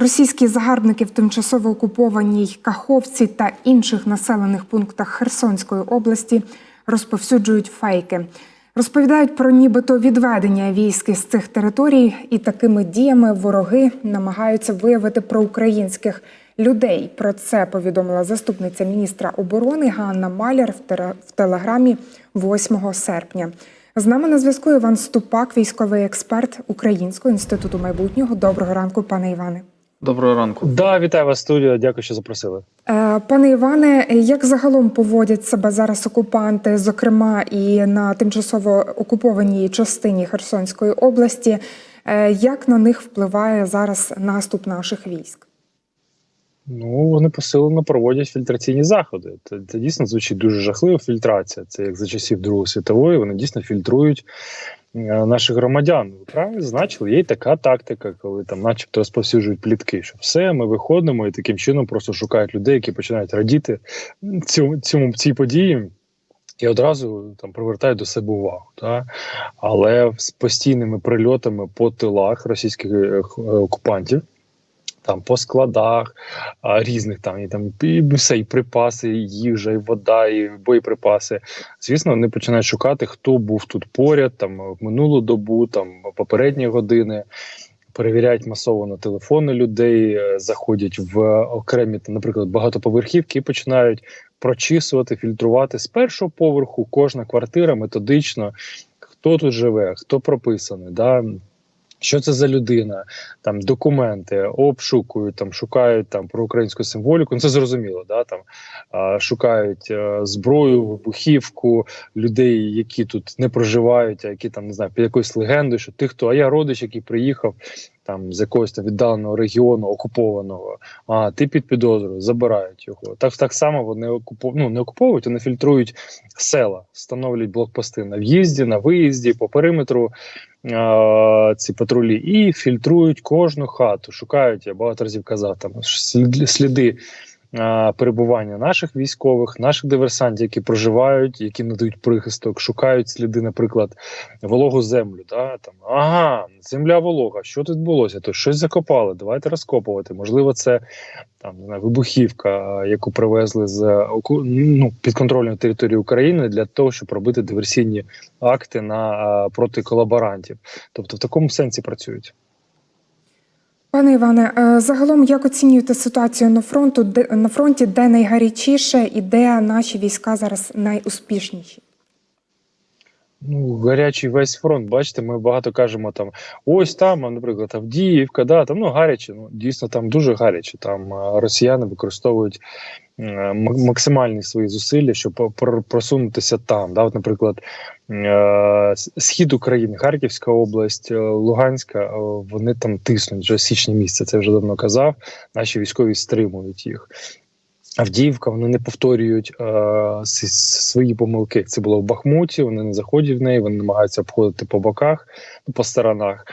Російські загарбники в тимчасово окупованій Каховці та інших населених пунктах Херсонської області розповсюджують фейки. Розповідають про нібито відведення військ з цих територій, і такими діями вороги намагаються виявити проукраїнських людей. Про це повідомила заступниця міністра оборони Ганна Маляр в телеграмі 8 серпня. З нами на зв'язку Іван Ступак, військовий експерт Українського інституту майбутнього. Доброго ранку, пане Іване. Доброго ранку. Да, вітаю вас, студія. Дякую, що запросили. Е, Пане Іване, як загалом поводять себе зараз окупанти, зокрема і на тимчасово окупованій частині Херсонської області? Е, Як на них впливає зараз наступ наших військ? Ну вони посилено проводять фільтраційні заходи. Це, це дійсно звучить дуже жахливо. Фільтрація. Це як за часів Другої світової. Вони дійсно фільтрують наших громадян. Ви правильно значили, є й така тактика, коли там, начебто, розповсюджують плітки, що все, ми виходимо і таким чином просто шукають людей, які починають радіти цьому, цьому цій події. І одразу там привертають до себе увагу, та але з постійними прильотами по тилах російських е, е, окупантів, там по складах а, різних там і там і все, і припаси, і їжа, і вода, і боєприпаси. Звісно, вони починають шукати, хто був тут поряд, там в минулу добу, там попередні години. Перевіряють масово на телефони людей, е, заходять в окремі, наприклад, багатоповерхівки і починають прочісувати, фільтрувати з першого поверху кожна квартира методично, хто тут живе, хто прописаний, да, що це за людина, там документи обшукують, там шукають там про українську символіку. Ну це зрозуміло, да там а, шукають е, зброю, вибухівку людей, які тут не проживають, а які там не знаю під якоюсь легендою, що ти хто, а я родич, який приїхав там з якогось там віддаленого регіону окупованого. А ти під підозрою забирають його. Так так само вони окупов... ну, не окуповують, вони фільтрують села, встановлюють блокпости на в'їзді, на виїзді, по периметру ці патрулі і фільтрують кожну хату. Шукають, я багато разів казав, там сліди, е, перебування наших військових, наших диверсантів, які проживають, які надають прихисток, шукають сліди, наприклад, вологу землю. Да? Там, ага, земля волога, що тут відбулося? То щось закопали, давайте розкопувати. Можливо, це там не знаю, вибухівка, яку привезли з ну, підконтрольної території України для того, щоб робити диверсійні акти на проти колаборантів. Тобто в такому сенсі працюють. Пане Іване, е, загалом як оцінюєте ситуацію на фронту, на фронті, де найгарячіше і де наші війська зараз найуспішніші? Ну, гарячий весь фронт. Бачите, ми багато кажемо там ось там, наприклад, Авдіївка, да, там ну гаряче. Ну дійсно там дуже гаряче. Там росіяни використовують е, максимальні свої зусилля, щоб просунутися там. Да, от, наприклад, е, схід України, Харківська область, е, Луганська, вони там тиснуть вже з січня місяця. Це вже давно казав. Наші військові стримують їх. Авдіївка, вони не повторюють е, свої помилки. Це було в Бахмуті. Вони не заходять в неї, вони намагаються обходити по боках, ну, по сторонах,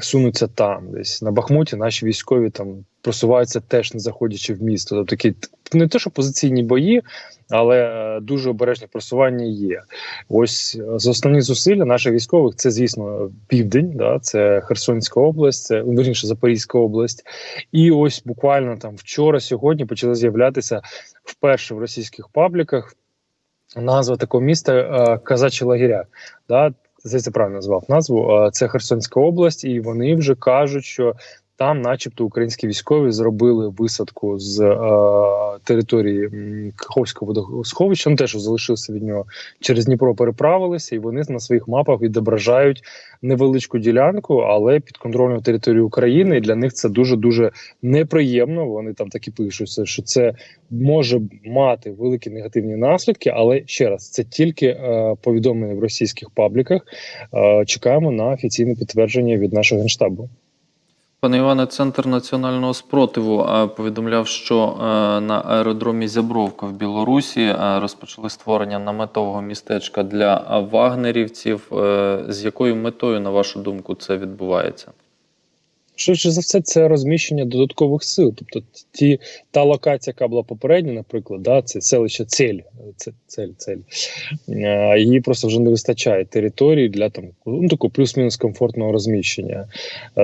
сунуться там. Десь на Бахмуті наші військові там просуваються теж не заходячи в місто. Тобто такі не те, що позиційні бої, але е, дуже обережне просування є. Ось е, з основні зусилля наших військових це, звісно, південь, да, це Херсонська область, це ну, верніше Запорізька область. І ось буквально там вчора, сьогодні почали з'являтися вперше в російських пабліках назва такого міста е, Казачі лагеря. Да? Здається, правильно назвав назву. Це Херсонська область, і вони вже кажуть, що там, начебто, українські військові зробили висадку з е, території Каховського водосховища, ну теж залишилося від нього через Дніпро, переправилися, і вони на своїх мапах відображають невеличку ділянку, але під контрольною територією України. І для них це дуже дуже неприємно. Вони там так і пишуть, що це може мати великі негативні наслідки. Але ще раз, це тільки е, повідомлення в російських пабліках. Е, чекаємо на офіційне підтвердження від нашого генштабу. Пане Іване, Центр національного спротиву е, повідомляв, що е, на аеродромі Зябровка в Білорусі е, розпочали створення наметового містечка для вагнерівців. З якою метою, на вашу думку, це відбувається? Швидше за все, це розміщення додаткових сил. Тобто, ті та локація, яка була попередня, наприклад, да, це селище Цель, це цель, цель. Її просто вже не вистачає території для там ну такого плюс-мінус комфортного розміщення.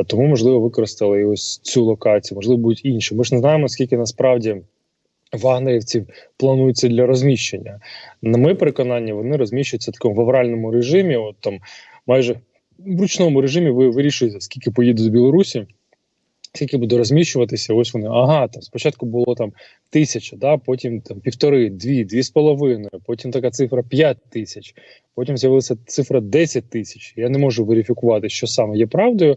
Тому можливо використали і ось цю локацію, можливо, будуть інші. Ми ж не знаємо, скільки насправді. Вагнерівців планується для розміщення. На моє переконання, вони розміщуються в такому в авральному режимі. От там майже в ручному режимі ви вирішуєте, скільки поїде з Білорусі, скільки буде розміщуватися. Ось вони. Ага, там спочатку було там тисяча, да, потім там півтори, дві, дві з половиною, потім така цифра п'ять тисяч, потім з'явилася цифра 10 тисяч. Я не можу верифікувати, що саме є правдою.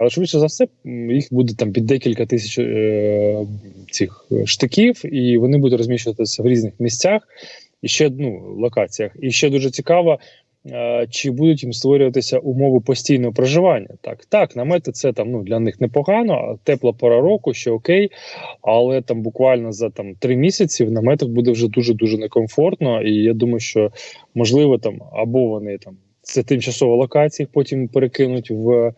Але швидше за все, їх буде там під декілька тисяч е, цих штиків, і вони будуть розміщуватися в різних місцях і ще ну, локаціях. І ще дуже цікаво, чи будуть їм створюватися умови постійного проживання. Так, так, намети це там ну для них непогано, а тепла пора року, ще окей. Але там буквально за там три місяці в наметах буде вже дуже дуже некомфортно. І я думаю, що можливо там або вони там це тимчасова локація, потім перекинуть в.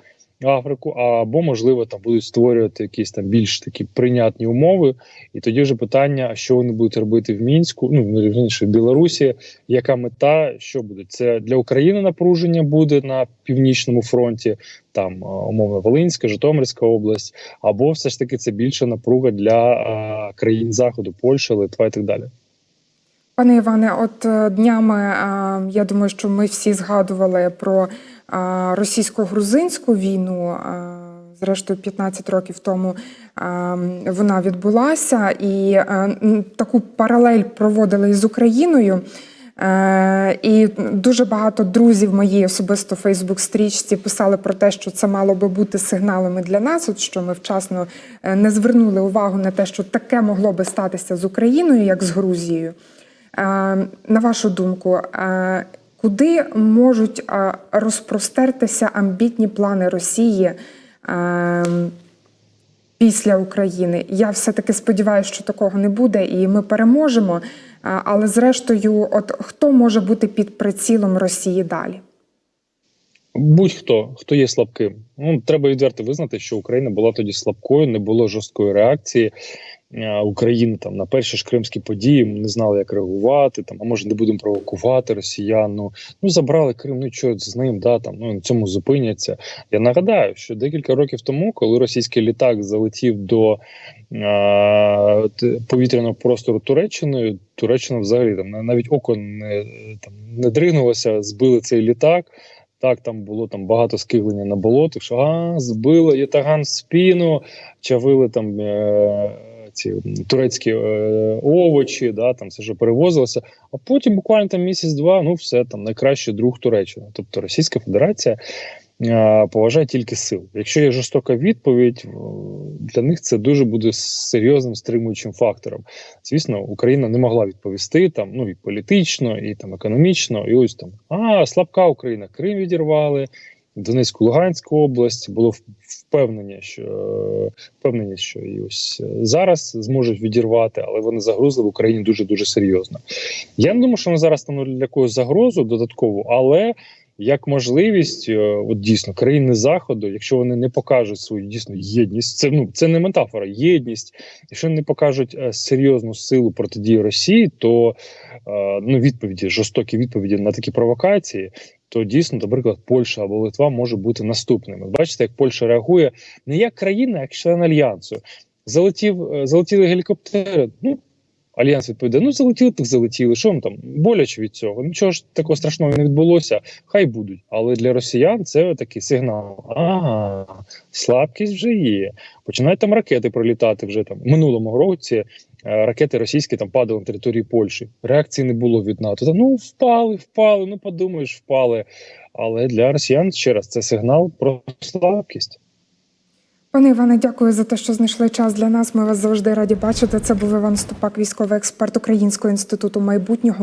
Африку, або можливо там будуть створювати якісь там більш такі прийнятні умови, і тоді вже питання, а що вони будуть робити в мінську, ну вірніше, в Білорусі, яка мета, що буде? Це для України напруження буде на північному фронті, там е, умовно Волинська, Житомирська область, або все ж таки це більша напруга для е, країн заходу, Польща, Литва і так далі. Пане Іване, от е, днями я думаю, що ми всі згадували про російсько-грузинську війну. Зрештою, 15 років тому вона відбулася, і таку паралель проводили із Україною. Е, І дуже багато друзів моїй особисто Фейсбук-стрічці писали про те, що це мало би бути сигналами для нас, от що ми вчасно е, не звернули увагу на те, що таке могло би статися з Україною, як з Грузією. Е, На вашу думку, куди можуть е, розпростертися амбітні плани Росії е, після України? Я все-таки сподіваюся, що такого не буде, і ми переможемо. Е, Але зрештою, от хто може бути під прицілом Росії далі? Будь-хто, хто є слабким. Ну треба відверто визнати, що Україна була тоді слабкою, не було жорсткої реакції. Е, України там на перші ж кримські події ми не знали, як реагувати. Там а може не будемо провокувати росіян. Ну, ну забрали Крим. Ну що з ним? Да там ну на цьому зупиняться. Я нагадаю, що декілька років тому, коли російський літак залетів до е, т- повітряного простору Туреччини, Туреччина взагалі там навіть око не там не дригнулося, збили цей літак. Так, там було там багато скиглення на болотах, що а, збили ятаган в спину, чавили там е, ці турецькі е, овочі, да, там все що перевозилося. А потім буквально там місяць-два, ну все там найкращий друг Туреччини. Тобто Російська Федерація е, поважає тільки сил. Якщо є жорстока відповідь, для них це дуже буде серйозним стримуючим фактором. Звісно, Україна не могла відповісти там, ну і політично, і там економічно, і ось там а слабка Україна, Крим відірвали. Донецьку, Луганську область було впевнення, що впевнені, що і ось е, зараз зможуть відірвати, але вони загрузли в Україні дуже дуже серйозно. Я не думаю, що вони зараз стануть для якогось загрозу додаткову, але як можливість, е, от дійсно країни заходу, якщо вони не покажуть свою дійсно єдність, це ну це не метафора, єдність. Якщо вони не покажуть е, серйозну силу протидії Росії, то ну відповіді, жорстокі відповіді на такі провокації. То дійсно, наприклад, Польща або Литва може бути наступними. Бачите, як Польща реагує не як країна, як член альянсу. Залетів, е, залетіли гелікоптери. Ну альянс відповідає: ну залетіли, так залетіли. Що там боляче від цього? Нічого ж такого страшного не відбулося. Хай будуть. Але для росіян це такий сигнал. Ага, слабкість вже є. Починають там ракети пролітати вже там минулому році. е, Ракети російські там падали на території Польщі. Реакції не було від НАТО. Та, ну впали, впали. Ну подумаєш, впали. Але для росіян ще раз це сигнал про слабкість. Пане Іване, дякую за те, що знайшли час для нас. Ми вас завжди раді бачити. Це був Іван Ступак, військовий експерт Українського інституту майбутнього.